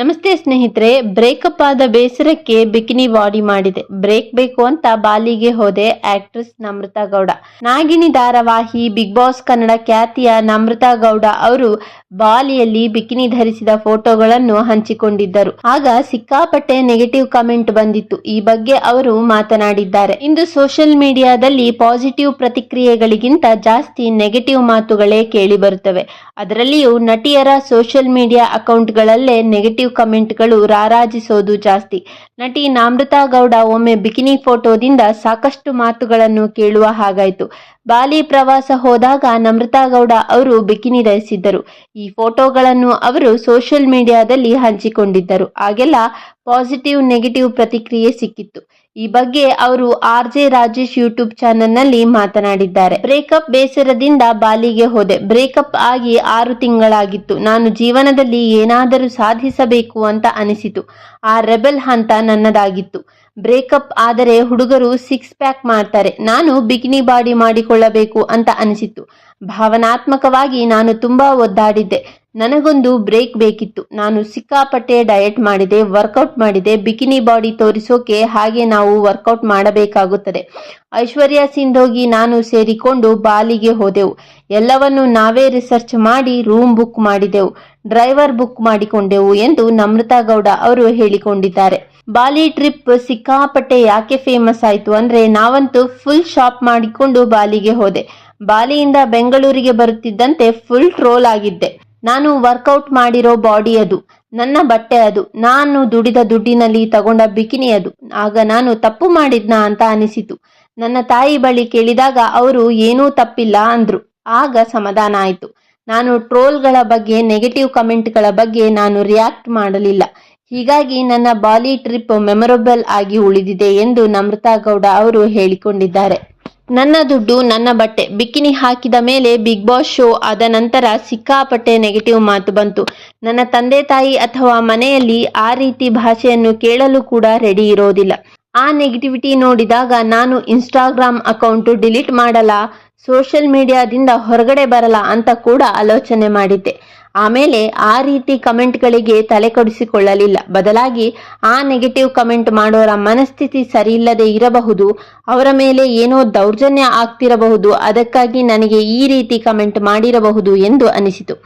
ನಮಸ್ತೆ ಸ್ನೇಹಿತರೆ, ಬ್ರೇಕಪ್ ಆದ ಬೇಸರಕ್ಕೆ ಬಿಕಿನಿ ಬಾಡಿ ಮಾಡಿದೆ. ಬ್ರೇಕ್ ಬೇಕು ಅಂತ ಬಾಲಿಗೆ ಹೋದೆ ಆಕ್ಟ್ರೆಸ್ ನಮ್ರತಾ ಗೌಡ. ನಾಗಿಣಿ ಧಾರಾವಾಹಿ, ಬಿಗ್ ಬಾಸ್ ಕನ್ನಡ ಖ್ಯಾತಿಯ ನಮ್ರತಾ ಗೌಡ ಅವರು ಬಾಲಿಯಲ್ಲಿ ಬಿಕಿನಿ ಧರಿಸಿದ ಫೋಟೋಗಳನ್ನು ಹಂಚಿಕೊಂಡಿದ್ದರು. ಆಗ ಸಿಕ್ಕಾಪಟ್ಟೆ ನೆಗೆಟಿವ್ ಕಮೆಂಟ್ ಬಂದಿತ್ತು. ಈ ಬಗ್ಗೆ ಅವರು ಮಾತನಾಡಿದ್ದಾರೆ. ಇಂದು ಸೋಷಿಯಲ್ ಮೀಡಿಯಾದಲ್ಲಿ ಪಾಸಿಟಿವ್ ಪ್ರತಿಕ್ರಿಯೆಗಳಿಗಿಂತ ಜಾಸ್ತಿ ನೆಗೆಟಿವ್ ಮಾತುಗಳೇ ಕೇಳಿ ಬರುತ್ತವೆ. ಅದರಲ್ಲಿಯೂ ನಟಿಯರ ಸೋಷಿಯಲ್ ಮೀಡಿಯಾ ಅಕೌಂಟ್ಗಳಲ್ಲೇ ನೆಗೆಟಿವ್ ಕಮೆಂಟ್ಗಳು ರಾರಾಜಿಸೋದು ಜಾಸ್ತಿ. ನಟಿ ನಾಮೃತಾ ಗೌಡ ಒಮ್ಮೆ ಬಿಕಿನಿ ಫೋಟೋದಿಂದ ಸಾಕಷ್ಟು ಮಾತುಗಳನ್ನು ಕೇಳುವ ಹಾಗಾಯಿತು. ಬಾಲಿ ಪ್ರವಾಸ ಹೋದಾಗ ನಮ್ರತಾ ಗೌಡ ಅವರು ಬಿಕಿನಿ ಧರಿಸಿದ್ದರು. ಈ ಫೋಟೋಗಳನ್ನು ಅವರು ಸೋಷಿಯಲ್ ಮೀಡಿಯಾದಲ್ಲಿ ಹಂಚಿಕೊಂಡಿದ್ದರು. ಆಗೆಲ್ಲ ಪಾಸಿಟಿವ್, ನೆಗೆಟಿವ್ ಪ್ರತಿಕ್ರಿಯೆ ಸಿಕ್ಕಿತ್ತು. ಈ ಬಗ್ಗೆ ಅವರು ಆರ್ ಜೆ ರಾಜೇಶ್ ಯೂಟ್ಯೂಬ್ ಚಾನೆಲ್ನಲ್ಲಿ ಮಾತನಾಡಿದ್ದಾರೆ. ಬ್ರೇಕಪ್ ಬೇಸರದಿಂದ ಬಾಲಿಗೆ ಹೋದೆ. ಬ್ರೇಕಪ್ ಆಗಿ ಆರು ತಿಂಗಳಾಗಿತ್ತು. ನಾನು ಜೀವನದಲ್ಲಿ ಏನಾದರೂ ಸಾಧಿಸಬೇಕು ಅಂತ ಅನಿಸಿತು. ಆ ರೆಬೆಲ್ ಹಂತ ನನ್ನದಾಗಿತ್ತು. ಬ್ರೇಕಪ್ ಆದರೆ ಹುಡುಗರು ಸಿಕ್ಸ್ ಪ್ಯಾಕ್ ಮಾಡ್ತಾರೆ. ನಾನು ಬಿಕಿನಿ ಬಾಡಿ ಮಾಡಿಕೊಳ್ಳಬೇಕು ಅಂತ ಅನಿಸಿತ್ತು. ಭಾವನಾತ್ಮಕವಾಗಿ ನಾನು ತುಂಬಾ ಒದ್ದಾಡಿದ್ದೆ. ನನಗೊಂದು ಬ್ರೇಕ್ ಬೇಕಿತ್ತು. ನಾನು ಸಿಕ್ಕಾಪಟ್ಟೆ ಡಯಟ್ ಮಾಡಿದೆ, ವರ್ಕೌಟ್ ಮಾಡಿದೆ. ಬಿಕಿನಿ ಬಾಡಿ ತೋರಿಸೋಕೆ ಹಾಗೆ ನಾವು ವರ್ಕೌಟ್ ಮಾಡಬೇಕಾಗುತ್ತದೆ. ಐಶ್ವರ್ಯ ಸಿಂಧೋಗಿ ನಾನು ಸೇರಿಕೊಂಡು ಬಾಲಿಗೆ ಹೋದೆವು. ಎಲ್ಲವನ್ನು ನಾವೇ ರಿಸರ್ಚ್ ಮಾಡಿ ರೂಮ್ ಬುಕ್ ಮಾಡಿದೆವು. ಡ್ರೈವರ್ ಬುಕ್ ಮಾಡಿಕೊಂಡೆವು ಎಂದು ನಮ್ರತಾ ಗೌಡ ಅವರು ಹೇಳಿಕೊಂಡಿದ್ದಾರೆ. ಬಾಲಿ ಟ್ರಿಪ್ ಸಿಕ್ಕಾಪಟ್ಟೆ ಯಾಕೆ ಫೇಮಸ್ ಆಯಿತು ಅಂದ್ರೆ ನಾವಂತೂ ಫುಲ್ ಶಾಪ್ ಮಾಡಿಕೊಂಡು ಬಾಲಿಗೆ ಹೋದೆ. ಬಾಲಿಯಿಂದ ಬೆಂಗಳೂರಿಗೆ ಬರುತ್ತಿದ್ದಂತೆ ಫುಲ್ ಟ್ರೋಲ್ ಆಗಿದ್ದೆ. ನಾನು ವರ್ಕೌಟ್ ಮಾಡಿರೋ ಬಾಡಿ ಅದು, ನನ್ನ ಬಟ್ಟೆ ಅದು, ನಾನು ದುಡಿದ ದುಡ್ಡಿನಲ್ಲಿ ತಗೊಂಡ ಬಿಕಿನಿ ಅದು. ಆಗ ನಾನು ತಪ್ಪು ಮಾಡಿದ್ನ ಅಂತ ಅನಿಸಿತು. ನನ್ನ ತಾಯಿ ಬಳಿ ಕೇಳಿದಾಗ ಅವರು, ಏನೂ ತಪ್ಪಿಲ್ಲ ಅಂದ್ರು. ಆಗ ಸಮಾಧಾನ ಆಯಿತು. ನಾನು ಟ್ರೋಲ್ಗಳ ಬಗ್ಗೆ ನೆಗೆಟಿವ್ ಕಮೆಂಟ್ಗಳ ಬಗ್ಗೆ ನಾನು ರಿಯಾಕ್ಟ್ ಮಾಡಲಿಲ್ಲ. ಹೀಗಾಗಿ ನನ್ನ ಬಾಲಿ ಟ್ರಿಪ್ ಮೆಮೊರಬಲ್ ಆಗಿ ಉಳಿದಿದೆ ಎಂದು ನಮ್ರತಾ ಗೌಡ ಅವರು ಹೇಳಿಕೊಂಡಿದ್ದಾರೆ. ನನ್ನ ದುಡ್ಡು, ನನ್ನ ಬಟ್ಟೆ, ಬಿಕಿನಿ ಹಾಕಿದ ಮೇಲೆ ಬಿಗ್ ಬಾಸ್ ಶೋ ಆದ ನಂತರ ಸಿಕ್ಕಾಪಟ್ಟೆ ನೆಗೆಟಿವ್ ಮಾತು ಬಂತು. ನನ್ನ ತಂದೆ ತಾಯಿ ಅಥವಾ ಮನೆಯಲ್ಲಿ ಆ ರೀತಿ ಭಾಷೆಯನ್ನು ಕೇಳಲು ಕೂಡ ರೆಡಿ ಇರೋದಿಲ್ಲ. ಆ ನೆಗೆಟಿವಿಟಿ ನೋಡಿದಾಗ ನಾನು ಇನ್ಸ್ಟಾಗ್ರಾಮ್ ಅಕೌಂಟ್ ಡಿಲೀಟ್ ಮಾಡಲ್ಲ ಸೋಷಿಯಲ್ ಮೀಡಿಯಾದಿಂದ ಹೊರಗಡೆ ಬರಲ್ಲ ಅಂತ ಕೂಡ ಆಲೋಚನೆ ಮಾಡಿದ್ದೆ. ಆಮೇಲೆ ಆ ರೀತಿ ಕಮೆಂಟ್ಗಳಿಗೆ ತಲೆ ಕೊಡಿಸಿಕೊಳ್ಳಲಿಲ್ಲ. ಬದಲಾಗಿ ಆ ನೆಗೆಟಿವ್ ಕಮೆಂಟ್ ಮಾಡೋರ ಮನಸ್ಥಿತಿ ಸರಿಯಿಲ್ಲದೆ ಇರಬಹುದು, ಅವರ ಮೇಲೆ ಏನೋ ದೌರ್ಜನ್ಯ ಆಗ್ತಿರಬಹುದು, ಅದಕ್ಕಾಗಿ ನನಗೆ ಈ ರೀತಿ ಕಮೆಂಟ್ ಮಾಡಿರಬಹುದು ಎಂದು ಅನಿಸಿತು.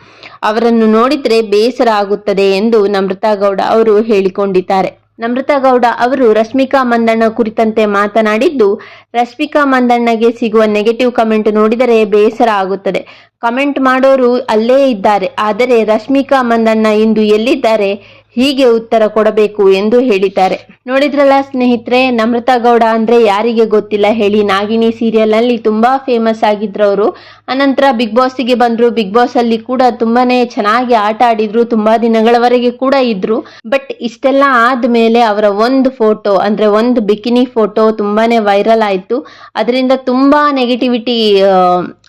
ಅವರನ್ನು ನೋಡಿದ್ರೆ ಬೇಸರ ಆಗುತ್ತದೆ ಎಂದು ನಮೃತಾ ಗೌಡ ಅವರು ಹೇಳಿಕೊಂಡಿದ್ದಾರೆ. ನಮ್ರತಾ ಗೌಡ ಅವರು ರಶ್ಮಿಕಾ ಮಂದಣ್ಣ ಕುರಿತಂತೆ ಮಾತನಾಡಿದ್ದು, ರಶ್ಮಿಕಾ ಮಂದಣ್ಣಗೆ ಸಿಗುವ ನೆಗೆಟಿವ್ ಕಮೆಂಟ್ ನೋಡಿದರೆ ಬೇಸರ ಆಗುತ್ತದೆ. ಕಮೆಂಟ್ ಮಾಡೋರು ಅಲ್ಲೇ ಇದ್ದಾರೆ. ಆದರೆ ರಶ್ಮಿಕಾ ಮಂದಣ್ಣ ಇಂದು ಎಲ್ಲಿದ್ದಾರೆ? ಹೀಗೆ ಉತ್ತರ ಕೊಡಬೇಕು ಎಂದು ಹೇಳಿದ್ದಾರೆ. ನೋಡಿದ್ರಲ್ಲ ಸ್ನೇಹಿತರೆ ನಮ್ರತಾ ಗೌಡ ಅಂದ್ರೆ ಯಾರಿಗೆ ಗೊತ್ತಿಲ್ಲ ಹೇಳಿ. ನಾಗಿನಿ ಸೀರಿಯಲ್ನಲ್ಲಿ ತುಂಬಾ ಫೇಮಸ್ ಆಗಿದ್ರು ಅವರು ಅನಂತರ ಬಿಗ್ ಬಾಸ್ಗೆ ಬಂದ್ರು. ಬಿಗ್ ಬಾಸ್ ಅಲ್ಲಿ ಕೂಡ ತುಂಬಾನೇ ಚೆನ್ನಾಗಿ ಆಟ ಆಡಿದ್ರು. ತುಂಬಾ ದಿನಗಳವರೆಗೆ ಕೂಡ ಇದ್ರು. ಬಟ್ ಇಷ್ಟೆಲ್ಲ ಆದ್ಮೇಲೆ ಅವರ ಒಂದು ಫೋಟೋ ಅಂದ್ರೆ ಒಂದು ಬಿಕಿನಿ ಫೋಟೋ ತುಂಬಾನೇ ವೈರಲ್ ಆಯ್ತು. ಅದರಿಂದ ತುಂಬಾ ನೆಗೆಟಿವಿಟಿ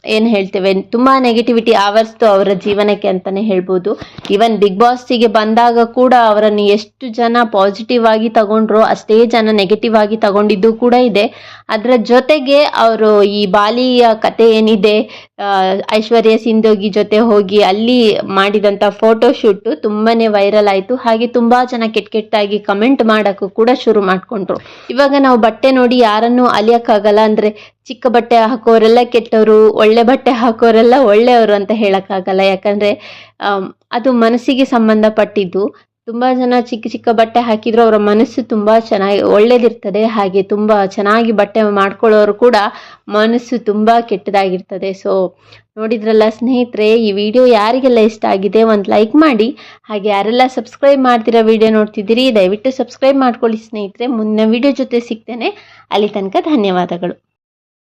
ಏನ್ ಹೇಳ್ತೇವೆ? ತುಂಬಾ ನೆಗೆಟಿವಿಟಿ ಆವರಿಸ್ತು ಅವರ ಜೀವನಕ್ಕೆ ಅಂತಾನೆ ಹೇಳ್ಬೋದು. ಈವನ್ ಬಿಗ್ ಬಾಸ್ಗೆ ಬಂದಾಗ ಕೂಡ ಅವರನ್ನು ಎಷ್ಟು ಜನ ಪಾಸಿಟಿವ್ ಆಗಿ ತಗೊಂಡ್ರು ಅಷ್ಟೇ ಜನ ನೆಗೆಟಿವ್ ಆಗಿ ತಗೊಂಡಿದ್ದು ಕೂಡ ಇದೆ. ಅದರ ಜೊತೆಗೆ ಅವರು ಈ ಬಾಲಿಯ ಕತೆ ಏನಿದೆ ಐಶ್ವರ್ಯ ಸಿಂಧೋಗಿ ಜೊತೆ ಹೋಗಿ ಅಲ್ಲಿ ಮಾಡಿದಂತ ಫೋಟೋ ಶೂಟ್ ತುಂಬಾನೇ ವೈರಲ್ ಆಯ್ತು. ಹಾಗೆ ತುಂಬಾ ಜನ ಕೆಟ್ಟ ಕೆಟ್ಟಾಗಿ ಕಮೆಂಟ್ ಮಾಡೋಕ್ಕೂ ಕೂಡ ಶುರು ಮಾಡ್ಕೊಂಡ್ರು. ಇವಾಗ ನಾವು ಬಟ್ಟೆ ನೋಡಿ ಯಾರನ್ನು ಅಲಿಯಕ್ಕಾಗಲ್ಲ ಅಂದ್ರೆ ಚಿಕ್ಕ ಬಟ್ಟೆ ಹಾಕೋರೆಲ್ಲ ಕೆಟ್ಟವರು, ಒಳ್ಳೆ ಬಟ್ಟೆ ಹಾಕೋರೆಲ್ಲ ಒಳ್ಳೆಯವರು ಅಂತ ಹೇಳೋಕ್ಕಾಗಲ್ಲ. ಯಾಕಂದ್ರೆ ಅದು ಮನಸ್ಸಿಗೆ ಸಂಬಂಧಪಟ್ಟಿದ್ದು. ತುಂಬಾ ಜನ ಚಿಕ್ಕ ಚಿಕ್ಕ ಬಟ್ಟೆ ಹಾಕಿದ್ರು, ಅವರ ಮನಸ್ಸು ತುಂಬಾ ಚೆನ್ನಾಗಿ, ಒಳ್ಳೇದಿರ್ತದೆ. ಹಾಗೆ ತುಂಬಾ ಚೆನ್ನಾಗಿ ಬಟ್ಟೆ ಮಾಡ್ಕೊಳ್ಳೋರು ಕೂಡ ಮನಸ್ಸು ತುಂಬಾ ಕೆಟ್ಟದಾಗಿರ್ತದೆ. ಸೊ ನೋಡಿದ್ರಲ್ಲ ಸ್ನೇಹಿತರೆ, ಈ ವಿಡಿಯೋ ಯಾರಿಗೆಲ್ಲ ಇಷ್ಟ ಆಗಿದೆ ಒಂದು ಲೈಕ್ ಮಾಡಿ. ಹಾಗೆ ಯಾರೆಲ್ಲ ಸಬ್ಸ್ಕ್ರೈಬ್ ಮಾಡ್ತಿರೋ ವಿಡಿಯೋ ನೋಡ್ತಿದ್ದೀರಿ, ದಯವಿಟ್ಟು ಸಬ್ಸ್ಕ್ರೈಬ್ ಮಾಡ್ಕೊಳ್ಳಿ ಸ್ನೇಹಿತರೆ. ಮುಂದಿನ ವಿಡಿಯೋ ಜೊತೆ ಸಿಗ್ತೇನೆ. ಅಲ್ಲಿ ತನಕ ಧನ್ಯವಾದಗಳು.